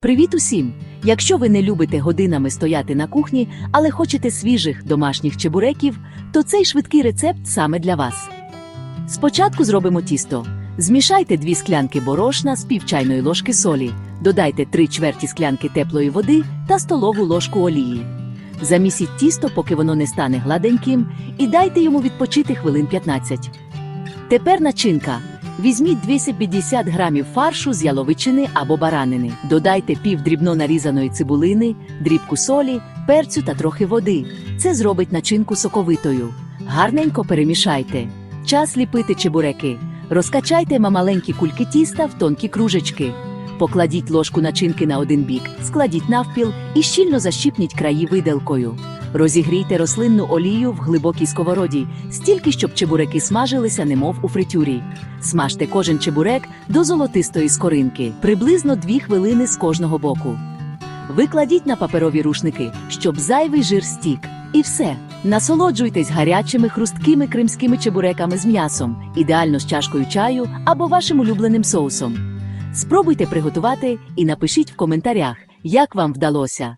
Привіт усім! Якщо ви не любите годинами стояти на кухні, але хочете свіжих домашніх чебуреків, то цей швидкий рецепт саме для вас. Спочатку зробимо тісто. Змішайте дві склянки борошна з пів чайної ложки солі, додайте три чверті склянки теплої води та столову ложку олії. Замісіть тісто, поки воно не стане гладеньким, і дайте йому відпочити хвилин 15. Тепер начинка. Візьміть 250 грамів фаршу з яловичини або баранини. Додайте пів дрібно нарізаної цибулини, дрібку солі, перцю та трохи води. Це зробить начинку соковитою. Гарненько перемішайте. Час ліпити чебуреки. Розкачайте маленькі кульки тіста в тонкі кружечки. Покладіть ложку начинки на один бік, складіть навпіл і щільно защіпніть краї виделкою. Розігрійте рослинну олію в глибокій сковороді, стільки, щоб чебуреки смажилися, немов у фритюрі. Смажте кожен чебурек до золотистої скоринки, приблизно 2 хвилини з кожного боку. Викладіть на паперові рушники, щоб зайвий жир стік. І все. Насолоджуйтесь гарячими хрусткими кримськими чебуреками з м'ясом, ідеально з чашкою чаю або вашим улюбленим соусом. Спробуйте приготувати і напишіть в коментарях, як вам вдалося.